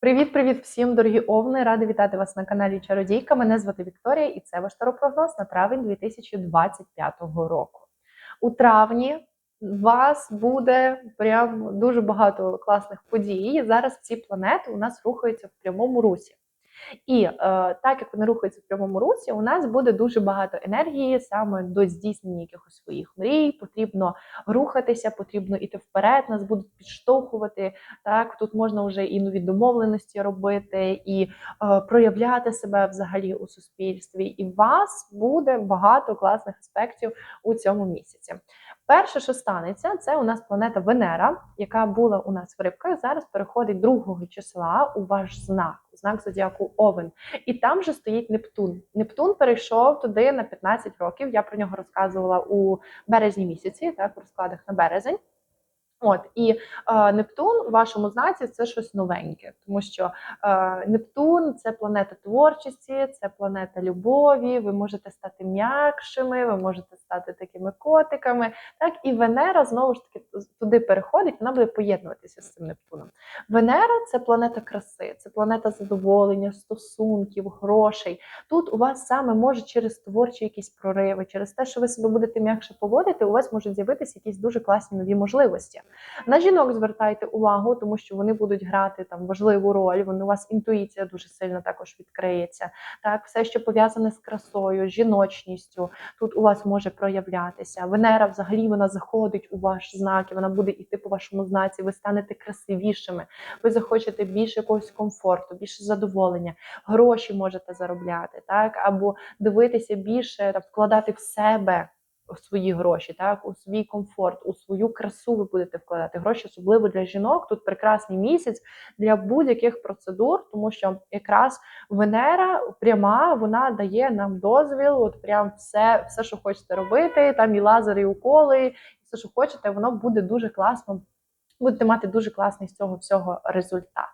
Привіт-привіт всім, дорогі овни! Рада вітати вас на каналі Чародійка. Мене звати Вікторія і це ваш таропрогноз на травень 2025 року. У травні вас буде прям дуже багато класних подій. Зараз ці планети у нас рухаються в прямому русі. І е, так як вони рухаються в прямому русі, у нас буде дуже багато енергії саме до здійснення якихось своїх мрій. Потрібно рухатися, потрібно йти вперед. Нас будуть підштовхувати. Так тут можна вже і нові домовленості робити, і е, проявляти себе взагалі у суспільстві. І вас буде багато класних аспектів у цьому місяці. Перше, що станеться, це у нас планета Венера, яка була у нас в рибках. Зараз переходить 2 числа у ваш знак, знак зодіаку Овен. І там же стоїть Нептун. Нептун перейшов туди на 15 років. Я про нього розказувала у березні місяці, так у розкладах на березень. От і е, Нептун у вашому знаці це щось новеньке, тому що е, Нептун це планета творчості, це планета любові. Ви можете стати м'якшими, ви можете стати такими котиками. Так і Венера знову ж таки туди переходить, вона буде поєднуватися з цим Нептуном. Венера це планета краси, це планета задоволення, стосунків, грошей. Тут у вас саме може через творчі якісь прориви, через те, що ви себе будете м'якше поводити, у вас можуть з'явитися якісь дуже класні нові можливості. На жінок звертайте увагу, тому що вони будуть грати там важливу роль. Вони у вас інтуїція дуже сильно також відкриється. Так, все, що пов'язане з красою, жіночністю, тут у вас може проявлятися. Венера взагалі вона заходить у ваш знак, і вона буде йти по вашому знаці. Ви станете красивішими. Ви захочете більше якогось комфорту, більше задоволення, гроші можете заробляти, так або дивитися більше, вкладати в себе свої гроші, так у свій комфорт, у свою красу ви будете вкладати гроші, особливо для жінок. Тут прекрасний місяць для будь-яких процедур, тому що якраз Венера пряма вона дає нам дозвіл. От прям все, все, що хочете робити. Там і лазери, і уколи, і все, що хочете, воно буде дуже класно. Будете мати дуже класний з цього всього результат.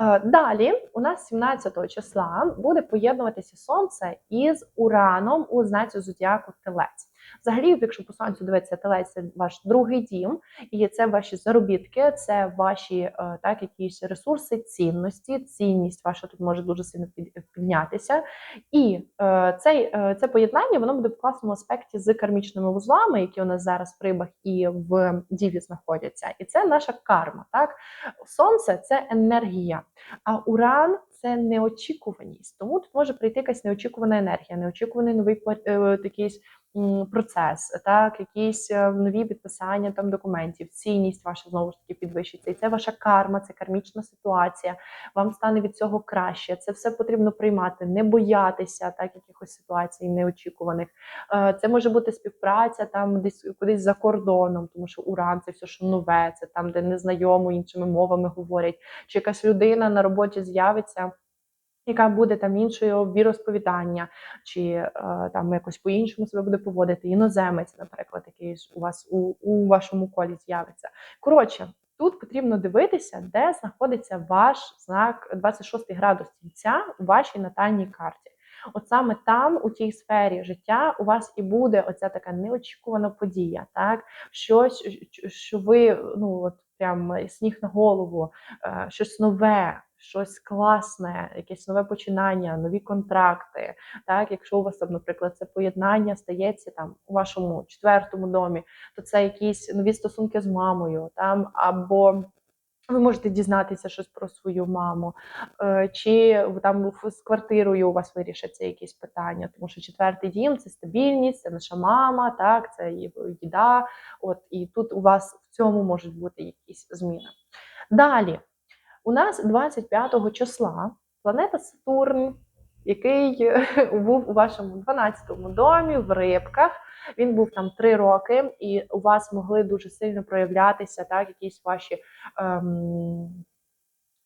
Е, далі, у нас 17 числа буде поєднуватися сонце із ураном у знаці зодіаку Телець. Взагалі, якщо по сонцю дивитися, телець це ваш другий дім, і це ваші заробітки, це ваші е, так, якісь ресурси, цінності, цінність ваша тут може дуже сильно піднятися. І е, цей, е, це поєднання воно буде в класному аспекті з кармічними вузлами, які у нас зараз в рибах і в діві знаходяться. І це наша карма. Так? Сонце це енергія, а уран це неочікуваність. Тому тут може прийти якась неочікувана енергія, неочікуваний новий якийсь процес, так, якісь е, нові підписання там документів, цінність ваша знову ж таки підвищиться. І це ваша карма, це кармічна ситуація. Вам стане від цього краще. Це все потрібно приймати, не боятися так, якихось ситуацій неочікуваних. Е, це може бути співпраця там десь кудись за кордоном, тому що уран це все, що нове, це там, де незнайомо іншими мовами говорять, чи якась людина на роботі з'явиться яка буде там іншою віросповідання, чи е, там якось по-іншому себе буде поводити, іноземець, наприклад, який у вас у, у вашому колі з'явиться. Коротше, тут потрібно дивитися, де знаходиться ваш знак 26 градус тільця у вашій натальній карті. От саме там, у тій сфері життя, у вас і буде оця така неочікувана подія, так щось, що ви ну от прям сніг на голову, е, щось нове щось класне, якесь нове починання, нові контракти. Так, Якщо у вас, там, наприклад, це поєднання стається там у вашому четвертому домі, то це якісь нові стосунки з мамою, там або ви можете дізнатися щось про свою маму, е, чи там з квартирою у вас вирішаться якісь питання, тому що четвертий дім це стабільність, це наша мама, так, це їда. От і тут у вас в цьому можуть бути якісь зміни. Далі. У нас 25 числа планета Сатурн, який був у вашому 12-му домі в рибках. Він був там три роки, і у вас могли дуже сильно проявлятися так, якісь ваші ем,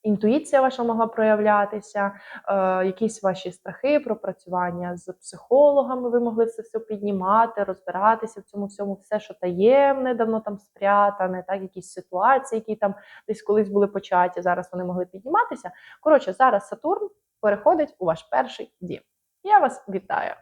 інтуїція ваша могла проявлятися, е, якісь ваші страхи, пропрацювання з психологами. Ви могли все все піднімати, розбиратися в цьому всьому, все, що таємне, давно там спрятане, так, якісь ситуації, які там десь колись були початі, зараз вони могли підніматися. Коротше, зараз Сатурн переходить у ваш перший дім. Я вас вітаю.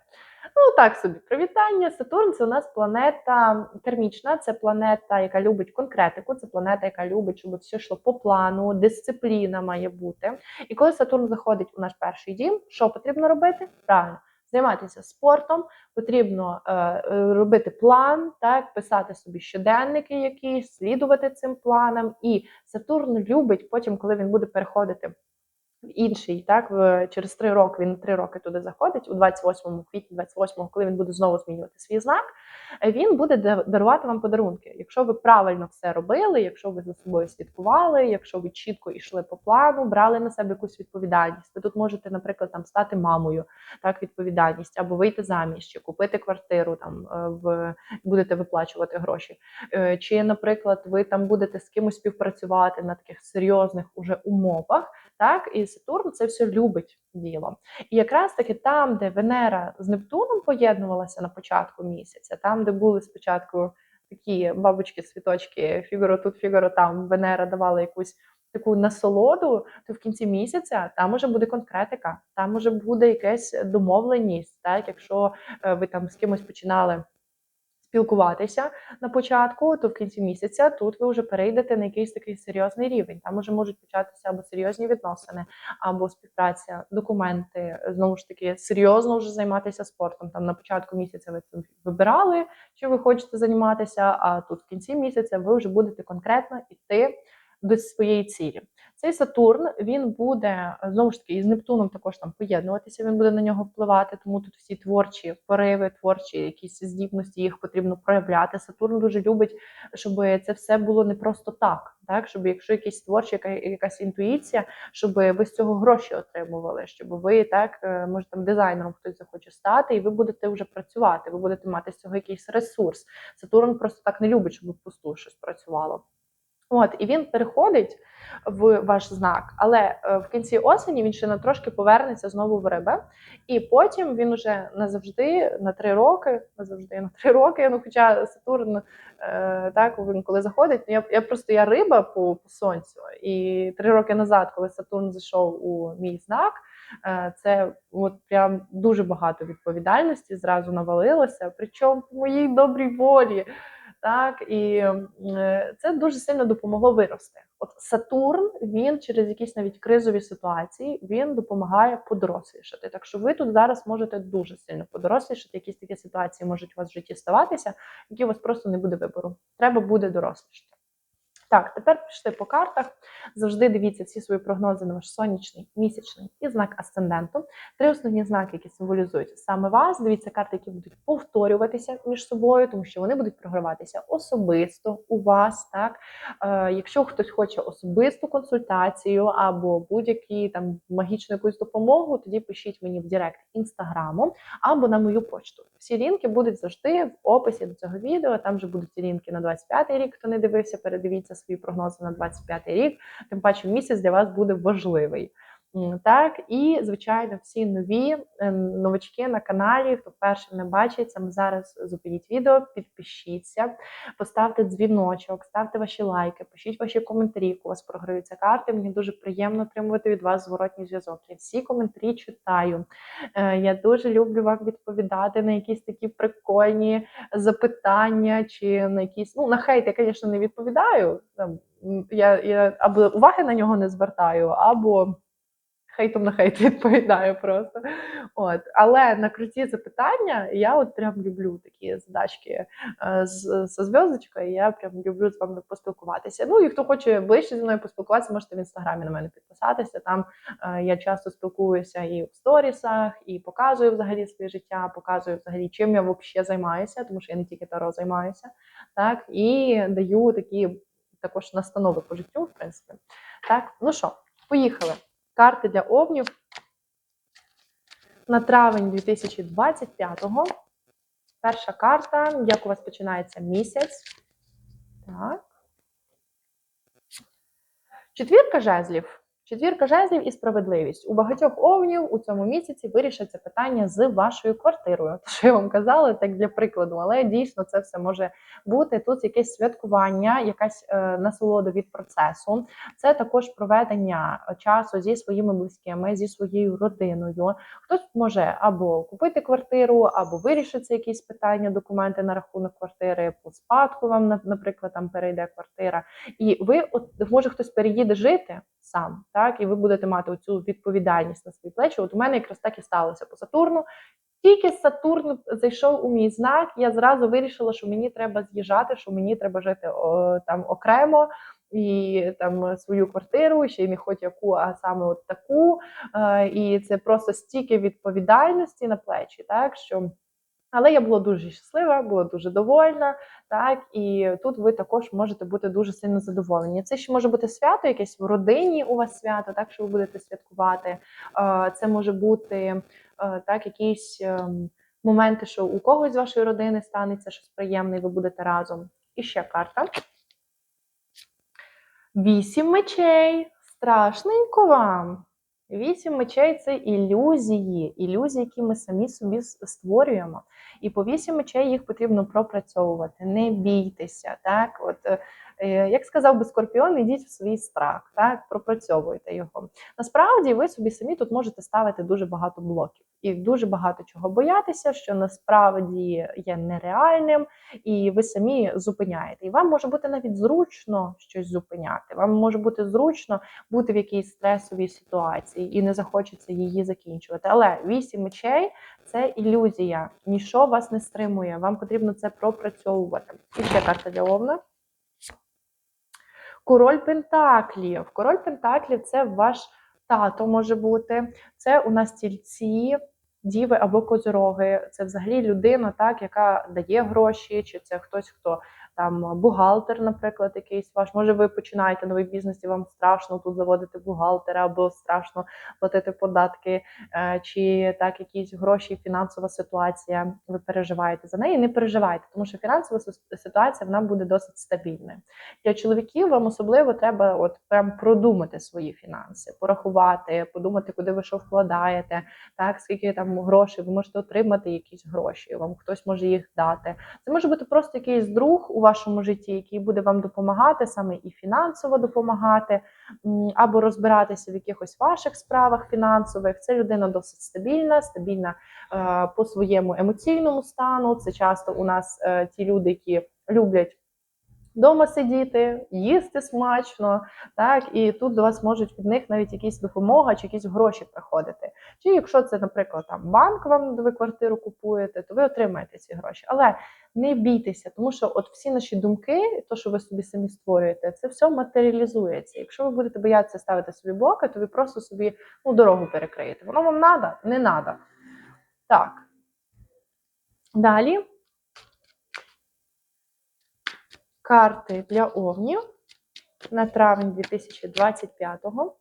Ну, так собі, привітання. Сатурн це у нас планета термічна, це планета, яка любить конкретику, це планета, яка любить, щоб все йшло по плану, дисципліна має бути. І коли Сатурн заходить у наш перший дім, що потрібно робити? Правильно. Займатися спортом, потрібно е, е, робити план, так, писати собі щоденники якісь, слідувати цим планам. І Сатурн любить потім, коли він буде переходити інший, так в через три роки він три роки туди заходить, у 28 квітні, 28 коли він буде знову змінювати свій знак, він буде дарувати вам подарунки. Якщо ви правильно все робили, якщо ви за собою слідкували, якщо ви чітко йшли по плану, брали на себе якусь відповідальність. Ви тут можете, наприклад, там стати мамою, так відповідальність, або вийти заміж, чи купити квартиру, там е, в будете виплачувати гроші. Е, Чи, наприклад, ви там будете з кимось співпрацювати на таких серйозних уже умовах. Так, і Сатурн це все любить діло. І якраз таки там, де Венера з Нептуном поєднувалася на початку місяця, там, де були спочатку такі бабочки-світочки, фігаро тут, фігаро там, Венера давала якусь таку насолоду, то в кінці місяця там може буде конкретика, там може буде якась домовленість. Так, якщо е, ви там з кимось починали спілкуватися на початку, то в кінці місяця тут ви вже перейдете на якийсь такий серйозний рівень. Там уже можуть початися або серйозні відносини, або співпраця, документи. Знову ж таки, серйозно вже займатися спортом. Там на початку місяця ви це вибирали, чи ви хочете займатися, а тут в кінці місяця ви вже будете конкретно йти до своєї цілі. Цей Сатурн він буде знову ж таки із Нептуном також там поєднуватися. Він буде на нього впливати. Тому тут всі творчі пориви, творчі якісь здібності, їх потрібно проявляти. Сатурн дуже любить, щоб це все було не просто так. Так, щоб якщо якісь творчі, яка- якась інтуїція, щоб ви з цього гроші отримували, щоб ви так е, може там дизайнером хтось захоче стати, і ви будете вже працювати. Ви будете мати з цього якийсь ресурс. Сатурн просто так не любить, щоб впусту щось працювало. От, і він переходить в ваш знак, але е, в кінці осені він ще на трошки повернеться знову в риби, і потім він уже назавжди на три роки, назавжди на три роки. Ну, хоча Сатурн е, так він коли заходить, ну я, я просто я риба по, по сонцю, і три роки назад, коли Сатурн зайшов у мій знак. е, Це от прям дуже багато відповідальності зразу навалилося, причому по моїй добрій волі. Так, і е, це дуже сильно допомогло вирости. От Сатурн він через якісь навіть кризові ситуації він допомагає подорослішати. Так що ви тут зараз можете дуже сильно подорослішати. Якісь такі ситуації можуть у вас в житті ставатися, які у вас просто не буде вибору. Треба буде дорослішати. Так, тепер пішли по картах. Завжди дивіться всі свої прогнози на ваш сонячний, місячний і знак асценденту. Три основні знаки, які символізують саме вас. Дивіться карти, які будуть повторюватися між собою, тому що вони будуть програватися особисто у вас. Так, е, якщо хтось хоче особисту консультацію або будь-які там магічну якусь допомогу, тоді пишіть мені в Директ інстаграму або на мою почту. Всі лінки будуть завжди в описі до цього відео. Там же будуть лінки на 25-й рік. Хто не дивився, передивіться свої прогнози на 25-й рік. Тим паче місяць для вас буде важливий. Так, і звичайно, всі нові е, новачки на каналі, хто вперше не бачить, саме зараз зупиніть відео, підпишіться, поставте дзвіночок, ставте ваші лайки, пишіть ваші коментарі, у вас програються карти. Мені дуже приємно отримувати від вас зворотній зв'язок. Я всі коментарі читаю. Е, Я дуже люблю вам відповідати на якісь такі прикольні запитання чи на якісь. Ну, на хейт я, звісно, не відповідаю. Я, я або уваги на нього не звертаю, або хейтом на хейт відповідаю просто. От. Але на круті запитання я от прям люблю такі задачки е, з, зв'язочкою. Я прям люблю з вами поспілкуватися. Ну і хто хоче ближче зі мною поспілкуватися, можете в інстаграмі на мене підписатися. Там е, я часто спілкуюся і в сторісах, і показую взагалі своє життя, показую взагалі, чим я взагалі займаюся, тому що я не тільки таро займаюся. Так, і даю такі також настанови по життю, в принципі. Так, ну що, поїхали. Карти для овнів на травень 2025-го. Перша карта. Як у вас починається місяць? Так. Четвірка жезлів. Четвірка жезлів і справедливість. У багатьох овнів у цьому місяці вирішиться питання з вашою квартирою. Те, що я вам казала, так для прикладу, але дійсно це все може бути. Тут якесь святкування, якась е, насолода від процесу. Це також проведення часу зі своїми близькими, зі своєю родиною. Хтось може або купити квартиру, або вирішиться якісь питання, документи на рахунок квартири, по спадку вам, на- наприклад, там перейде квартира. І ви, от може, хтось переїде жити сам, так, і ви будете мати оцю відповідальність на свої плечі. От у мене якраз так і сталося по Сатурну. Тільки Сатурн зайшов у мій знак, я зразу вирішила, що мені треба з'їжджати, що мені треба жити о, там окремо. І там свою квартиру, ще й не хоч яку, а саме от таку. Е, і це просто стільки відповідальності на плечі, так що. Але я була дуже щаслива, була дуже довольна, так і тут ви також можете бути дуже сильно задоволені. Це ще може бути свято, якесь в родині у вас свято, так що ви будете святкувати. Е, Це може бути е, так, якісь ем, моменти, що у когось з вашої родини станеться щось приємне, і ви будете разом. І ще карта. Вісім мечей. Страшненько вам. Вісім мечей це ілюзії, ілюзії, які ми самі собі створюємо. І по вісім мечей їх потрібно пропрацьовувати. Не бійтеся. Так, от е, як сказав би скорпіон, ідіть в свій страх, так пропрацьовуйте його. Насправді ви собі самі тут можете ставити дуже багато блоків і дуже багато чого боятися, що насправді є нереальним, і ви самі зупиняєте. І вам може бути навіть зручно щось зупиняти. Вам може бути зручно бути в якійсь стресовій ситуації і не захочеться її закінчувати. Але вісім мечей це ілюзія, ніщо вас не стримує. Вам потрібно це пропрацьовувати. І ще карта для Овна. Король Пентаклів. Король Пентаклів це ваш тато може бути. Це у нас тільці, діви або козороги. Це взагалі людина, так, яка дає гроші, чи це хтось, хто там бухгалтер, наприклад, якийсь ваш. Може, ви починаєте новий бізнес, і вам страшно тут заводити бухгалтера, або страшно платити податки, е, чи так якісь гроші, фінансова ситуація. Ви переживаєте за неї. Не переживайте, тому що фінансова ситуація вона буде досить стабільною. Для чоловіків вам особливо треба от прям продумати свої фінанси, порахувати, подумати, куди ви що вкладаєте, так скільки там грошей ви можете отримати якісь гроші. Вам хтось може їх дати. Це може бути просто якийсь друг у вашому житті, який буде вам допомагати, саме і фінансово допомагати, або розбиратися в якихось ваших справах фінансових. Це людина досить стабільна, стабільна е, по своєму емоційному стану. Це часто у нас е, ті люди, які люблять. Дома сидіти, їсти смачно, так і тут до вас можуть від них навіть якісь допомога чи якісь гроші приходити. Чи якщо це, наприклад, там банк вам ви квартиру купуєте, то ви отримаєте ці гроші. Але не бійтеся, тому що от всі наші думки, то що ви собі самі створюєте, це все матеріалізується. Якщо ви будете боятися ставити собі блоки, то ви просто собі ну, дорогу перекриєте. Воно вам надо? Не надо. Так. Далі. Карти для овнів на травень 2025-го.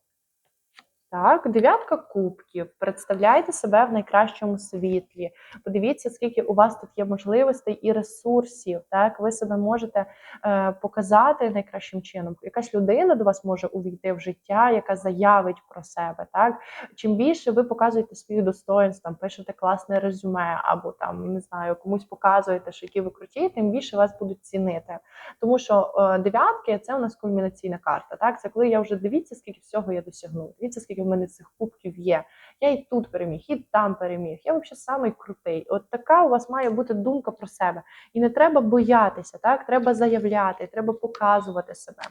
Так, дев'ятка кубків. Представляйте себе в найкращому світлі. Подивіться, скільки у вас тут є можливостей і ресурсів. Так, ви себе можете е, показати найкращим чином. Якась людина до вас може увійти в життя, яка заявить про себе. Так, чим більше ви показуєте свої достоинства, пишете класне резюме, або там не знаю, комусь показуєте, що які ви круті, тим більше вас будуть цінити. Тому що е, дев'ятки це у нас кульмінаційна карта. Так, це коли я вже дивіться, скільки всього я досягнув. Дивіться, скільки в мене цих кубків є. Я і тут переміг, і там переміг. Я взагалі самий крутий. От така у вас має бути думка про себе. І не треба боятися, так? Треба заявляти, треба показувати себе.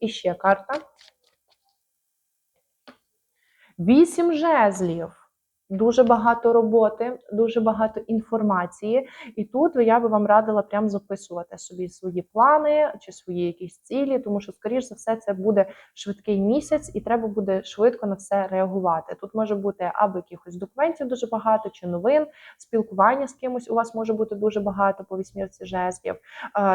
І ще карта. Вісім жезлів. Дуже багато роботи, дуже багато інформації. І тут я би вам радила прям записувати собі свої плани чи свої якісь цілі, тому що, скоріш за все, це буде швидкий місяць, і треба буде швидко на все реагувати. Тут може бути або якихось документів дуже багато, чи новин, спілкування з кимось у вас може бути дуже багато по вісьмірці жезлів.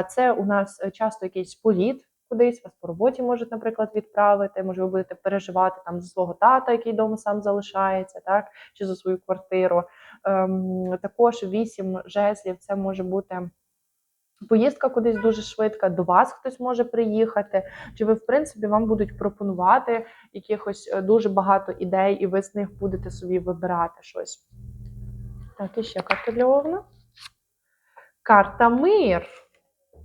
Це у нас часто якийсь політ. Кудись вас по роботі можуть, наприклад, відправити. Може, ви будете переживати там за свого тата, який вдома сам залишається, так чи за свою квартиру. Ем, також вісім жезлів це може бути Поїздка кудись дуже швидка, до вас хтось може приїхати, чи ви, в принципі, вам будуть пропонувати якихось е, дуже багато ідей, і ви з них будете собі вибирати щось. Так, і ще карта для Овна. Карта мир.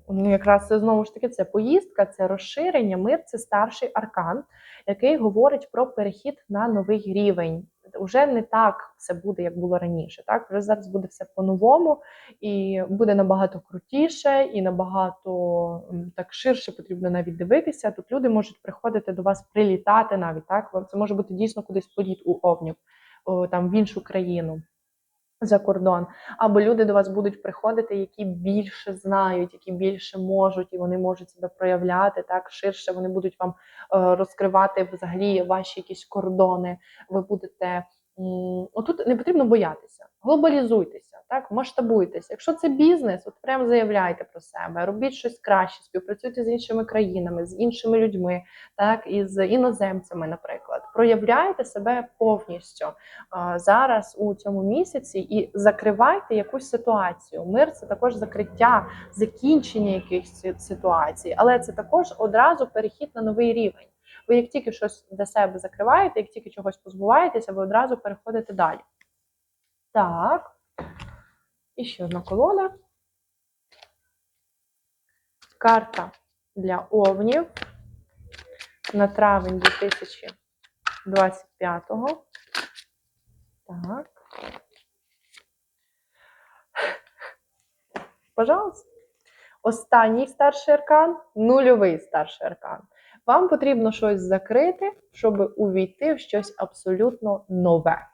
Ну, якраз це знову ж таки це поїздка, це розширення. Мир це старший аркан, який говорить про перехід на новий рівень. Уже не так все буде, як було раніше. Так, вже зараз буде все по-новому, і буде набагато крутіше, і набагато так ширше потрібно навіть дивитися. Тут люди можуть приходити до вас, прилітати навіть так. Це може бути дійсно кудись політ у овнів, там в іншу країну за кордон, або люди до вас будуть приходити, які більше знають, які більше можуть, і вони можуть себе проявляти так ширше. Вони будуть вам е, розкривати взагалі ваші якісь кордони. Ви будете отут не потрібно боятися, глобалізуйтеся, так масштабуйтеся. Якщо це бізнес, от прям заявляйте про себе, робіть щось краще, співпрацюйте з іншими країнами, з іншими людьми, так і з іноземцями, наприклад, проявляйте себе повністю зараз у цьому місяці і закривайте якусь ситуацію. Мир це також закриття, закінчення якихось ситуацій, але це також одразу перехід на новий рівень. Ви як тільки щось для себе закриваєте, як тільки чогось позбуваєтеся, ви одразу переходите далі. Так. І ще одна колода. Карта для овнів на травень 2025-го. Так. Пожалуйста. Останній старший аркан, нульовий старший аркан. Вам потрібно щось закрити, щоб увійти в щось абсолютно нове.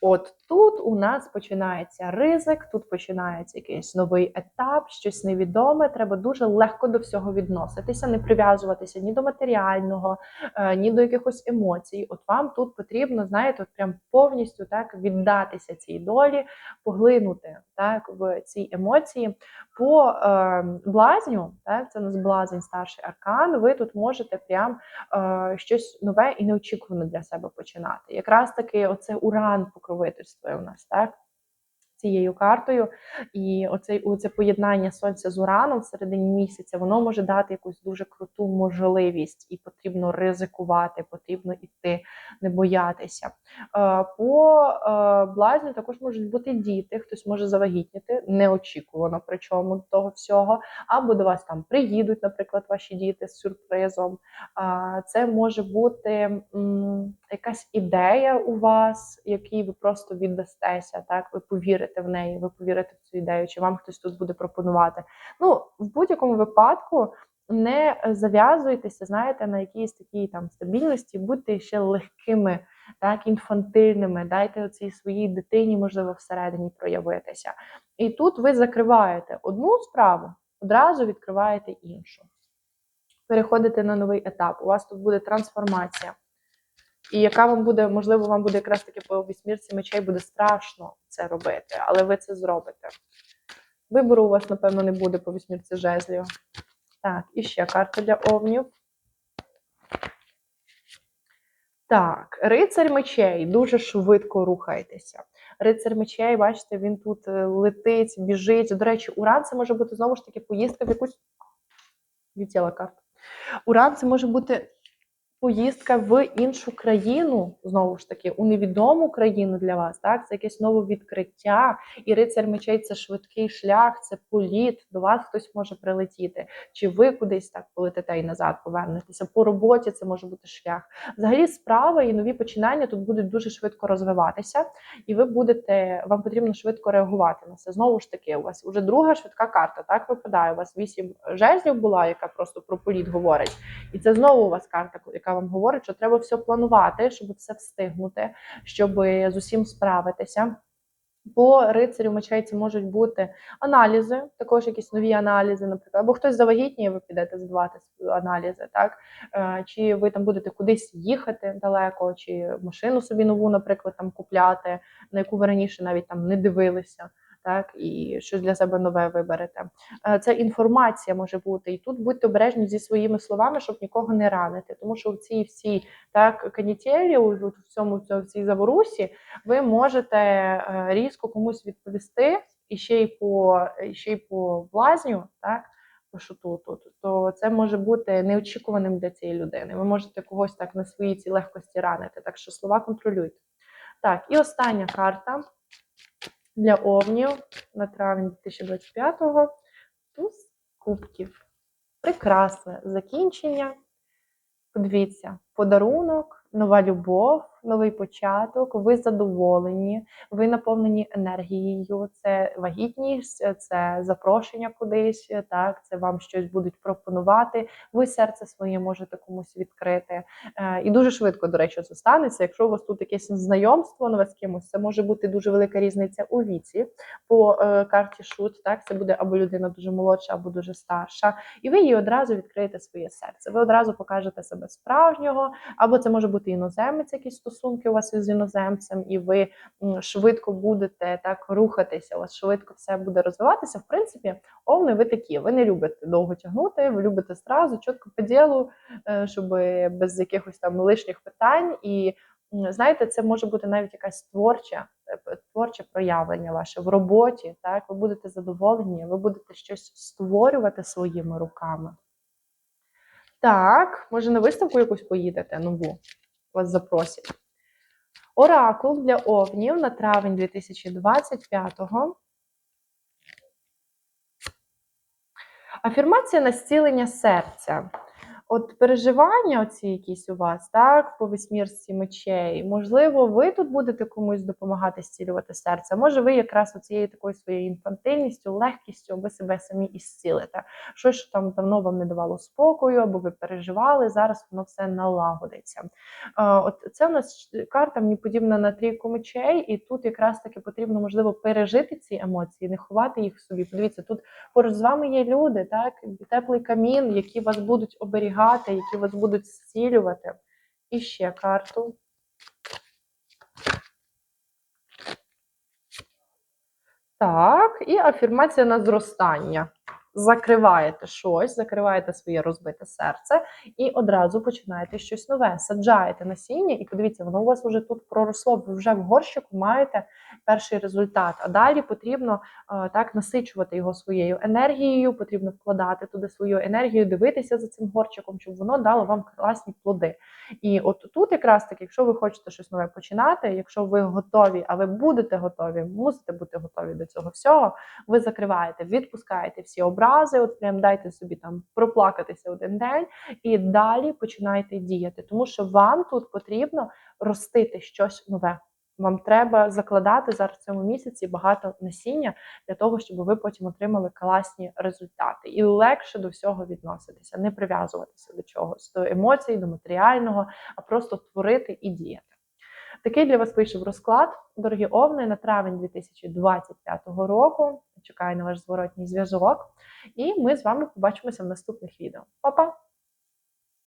От тут у нас починається ризик, тут починається якийсь новий етап, щось невідоме. Треба дуже легко до всього відноситися, не прив'язуватися ні до матеріального, е, ні до якихось емоцій. От вам тут потрібно, знаєте, от прям повністю так віддатися цій долі, поглинути так в ці емоції. По е, блазню, так, це у нас блазень старший аркан. Ви тут можете прям е, щось нове і неочікуване для себе починати. Якраз таки, оце уран покровительствує у нас, так? Цією картою, і оце, оце поєднання сонця з ураном в середині місяця, воно може дати якусь дуже круту можливість, і потрібно ризикувати, потрібно іти, не боятися. Е, По е, блазню також можуть бути діти, хтось може завагітніти неочікувано, причому до того всього, або до вас там приїдуть, наприклад, ваші діти з сюрпризом. Це може бути якась ідея у вас, якій ви просто віддастеся, так ви повірите в неї, ви повірите в цю ідею, чи вам хтось тут буде пропонувати. Ну, в будь-якому випадку. Не зав'язуйтеся, знаєте, на якійсь такій там стабільності, будьте ще легкими, так, інфантильними, дайте цій своїй дитині, можливо, всередині проявитися. І тут ви закриваєте одну справу, одразу відкриваєте іншу. Переходите на новий етап. У вас тут буде трансформація. І яка вам буде, можливо, вам буде якраз таки по вісьмірці мечей буде страшно це робити, але ви це зробите. Вибору у вас, напевно, не буде по вісьмірці жезлів. Так, і ще карта для овнів. Так, рицар мечей, дуже швидко рухайтеся. Рицар мечей, бачите, він тут е, летить, біжить. До речі, уран це може бути знову ж таки поїздка в якусь. Відтіла карта. Уран це може бути поїздка в іншу країну, знову ж таки, у невідому країну для вас. Так, це якесь нове відкриття. І рицар мечей це швидкий шлях, це політ. До вас хтось може прилетіти. Чи ви кудись так полетите і назад повернетеся? По роботі це може бути шлях. Взагалі, справи і нові починання тут будуть дуже швидко розвиватися, і ви будете, вам потрібно швидко реагувати на це. Знову ж таки, у вас вже друга швидка карта. Так випадає. У вас вісім жезлів була, яка просто про політ говорить. І це знову у вас карта, яка вам говорить, що треба все планувати, щоб все встигнути, щоб з усім справитися. По рицарю мечей це можуть бути аналізи, також якісь нові аналізи, наприклад, або хтось завагітніє, ви підете здавати аналізи, так Е, чи ви там будете кудись їхати далеко, чи машину собі нову, наприклад, там купляти, на яку ви раніше навіть там не дивилися. Так, і щось для себе нове виберете. Е, Це інформація може бути, і тут будьте обережні зі своїми словами, щоб нікого не ранити. Тому що в цій всій так канітелі, у- цьому в цій заворусі, ви можете е, різко комусь відповісти і ще й по, і ще й по блазню, так, шуту тут, то це може бути неочікуваним для цієї людини. Ви можете когось так на своїй цій легкості ранити. Так що слова контролюйте. Так, і остання карта для овнів на травень 2025-го. Туз кубків. Прекрасне закінчення. Подивіться, подарунок, нова любов, новий початок. Ви задоволені, ви наповнені енергією. Це вагітність, це запрошення кудись. Так, це вам щось будуть пропонувати. Ви серце своє можете комусь відкрити. Е, І дуже швидко, до речі, це станеться. Якщо у вас тут якесь знайомство нове з кимось, це може бути дуже велика різниця у віці по е, карті шут. Так, це буде або людина дуже молодша, або дуже старша, і ви їй одразу відкриєте своє серце. Ви одразу покажете себе справжнього, або це може бути іноземець, якісь стосунки у вас із іноземцем, і ви швидко будете так рухатися. У вас швидко все буде розвиватися. В принципі, овни, ви такі. Ви не любите довго тягнути, ви любите зразу, чітко по ділу, е, щоб без якихось там лишніх питань. І знаєте, це може бути навіть якась творча, е, творче проявлення ваше в роботі. Так, ви будете задоволені, ви будете щось створювати своїми руками. Так, може на виставку якусь поїдете нову? Вас запросять. Оракул для овнів на травень 2025-го. Афірмація на зцілення серця. От переживання, оці якісь у вас, так, по вісьмірці мечей. Можливо, ви тут будете комусь допомагати зцілювати серце. Може, ви якраз оцією такою своєю інфантильністю, легкістю, ви себе самі ісцілите. Щось, що там давно вам не давало спокою, або ви переживали, зараз воно все налагодиться. От це у нас карта мені подібна на трійку мечей, і тут якраз таки потрібно, можливо, пережити ці емоції, не ховати їх в собі. Подивіться, тут поруч з вами є люди, так, теплий камін, які вас будуть оберігати, які вас будуть зцілювати. І ще карту. Так, і афірмація на зростання. Закриваєте щось, закриваєте своє розбите серце і одразу починаєте щось нове. Саджаєте насіння, і подивіться, воно у вас вже тут проросло. Ви вже в горщику маєте перший результат. А далі потрібно е, так насичувати його своєю енергією, потрібно вкладати туди свою енергію, дивитися за цим горщиком, щоб воно дало вам класні плоди. І от тут, якраз таки, якщо ви хочете щось нове починати, якщо ви готові, а ви будете готові, мусите бути готові до цього всього. Ви закриваєте, відпускаєте всі образи, от прям дайте собі там проплакатися один день, і далі починайте діяти, тому що вам тут потрібно ростити щось нове. Вам треба закладати зараз в цьому місяці багато насіння для того, щоб ви потім отримали класні результати і легше до всього відноситися, не прив'язуватися до чогось, до емоцій, до матеріального, а просто творити і діяти. Такий для вас вийшов розклад, дорогі овни, на травень 2025 року. Чекаю на ваш зворотній зв'язок. І ми з вами побачимося в наступних відео. Па-па!